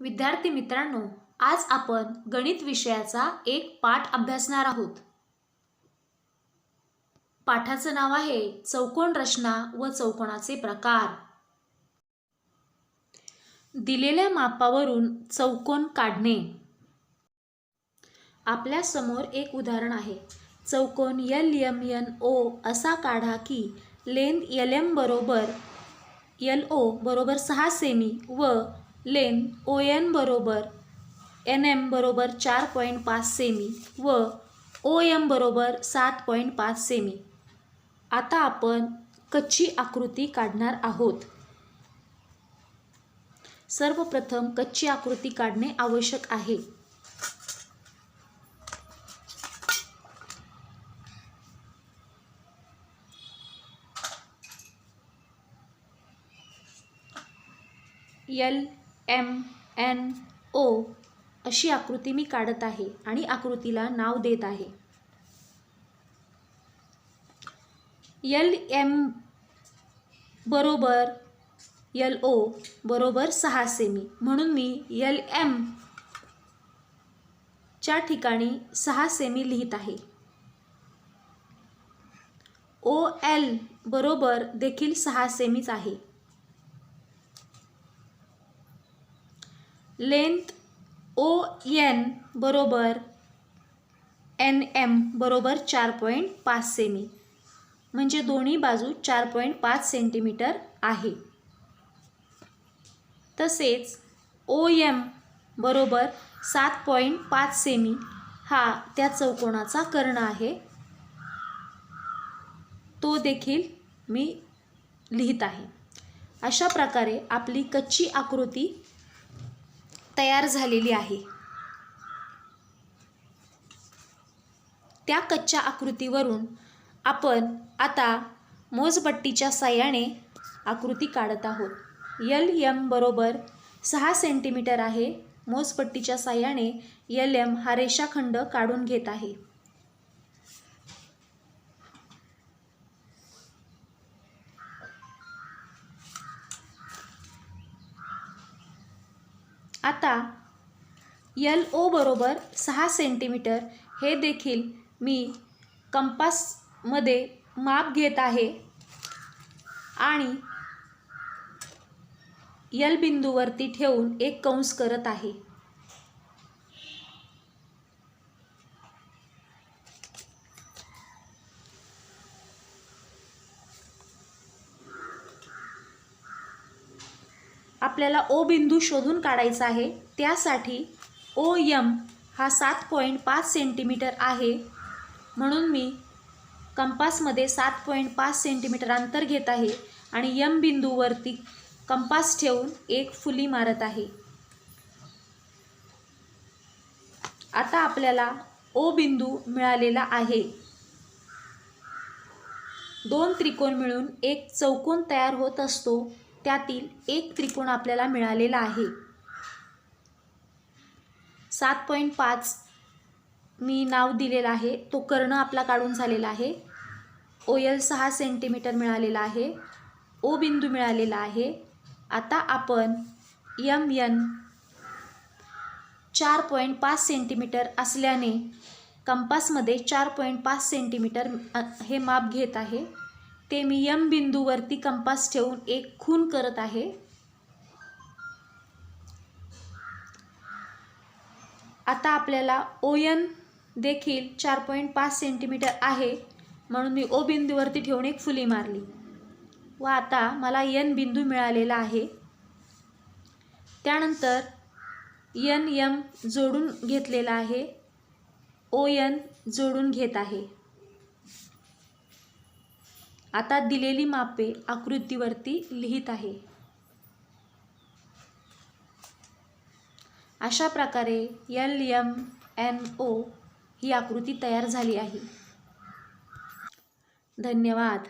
विद्यार्थी मित्रांनो आज आपण गणित विषयाचा एक पाठ अभ्यासणार आहोत. पाठाचं नाव आहे चौकोन रचना व चौकोनाचे प्रकार. दिलेल्या मापावरून चौकोन काढणे. आपल्यासमोर एक उदाहरण आहे. चौकोन यल एम एन ओ असा काढा की लेंथ एल एम बरोबर यल ओ बरोबर सहा सेमी व लेन ओ एन बरोबर एन एम बरोबर चार पॉईंट पाच सेमी व ओ एम बरोबर सात पॉईंट पाच सेमी. आता आपण कच्ची आकृती काढणार आहोत. सर्वप्रथम कच्ची आकृती काढणे आवश्यक आहे. एल एम एन ओ अशी आकृती मी काढत आहे आणि आकृतीला नाव देत आहे. यल एम बरोबर यल ओ बरोबर सहा सेमी म्हणून मी यल एम च्या ठिकाणी सहा सेमी लिहित आहे. ओ एल बरोबर देखील सहा सेमीच आहे. लेंथ ओ एन बरोबर एन एम बरोबर चार पॉईंट पाच सेमी. म्हणजे दोन्ही बाजू चार पॉईंट पाच सेंटीमीटर आहे. तसेच ओ एम बरोबर सात पॉईंट पाच सेमी हा त्या चौकोनाचा कर्ण आहे. तो देखील मी लिहित आहे. अशा प्रकारे आपली कच्ची आकृती तयार झालेली आहे. त्या कच्च्या आकृतीवरून आपण आता मोजपट्टीच्या साह्याने आकृती काढत आहोत. यल यम बरोबर सहा सेंटीमीटर आहे. मोजपट्टीच्या साह्याने यल एम हा रेषाखंड काढून घेत आहे. आता यल ओ बरोबर सहा सेंटीमीटर हे देखील मी कंपासमध्ये माप घेत आहे. आणि यल बिंदूवरती ठेवून एक कंस करत आहे. आपल्याला ओ बिंदू शोधून काढायचा आहे. त्यासाठी ओ यम हा सात पॉईंट पाच सेंटीमीटर आहे. म्हणून मी कंपासमध्ये सात पॉईंट पाच सेंटीमीटर अंतर घेत आहे आणि यम बिंदूवरती कंपास ठेवून एक फुली मारत आहे. आता आपल्याला ओ बिंदू मिळालेला आहे. दोन त्रिकोण मिळून एक चौकोन तयार होत असतो. त्यातील एक त्रिकोण आपल्याला मिळालेला आहे. सात पॉईंट पाच मी नाव दिलेलं आहे. तो कर्ण आपला काढून झालेला आहे. ओ एल सहा सेंटीमीटर मिळालेला आहे. ओ बिंदू मिळालेला आहे. आता आपण यम यन चार पॉईंट पाच सेंटीमीटर असल्याने कंपासमध्ये चार पॉईंट पाच सेंटीमीटर हे माप घेत आहे. ते मी यम बिंदूवरती कंपास ठेवून एक खून करत आहे. आता आपल्याला ओ देखील चार पॉईंट पाच सेंटीमीटर आहे म्हणून मी ओ बिंदूवरती ठेवून एक फुली मारली. व आता मला यन बिंदू मिळालेला आहे. त्यानंतर यन यम जोडून घेतलेला आहे. ओ यन जोडून घेत आहे. आता दिलेली मापे आकृतीवरती लिहित आहे. अशा प्रकारे एल एम एन ओ ही आकृती तयार झाली आहे. धन्यवाद.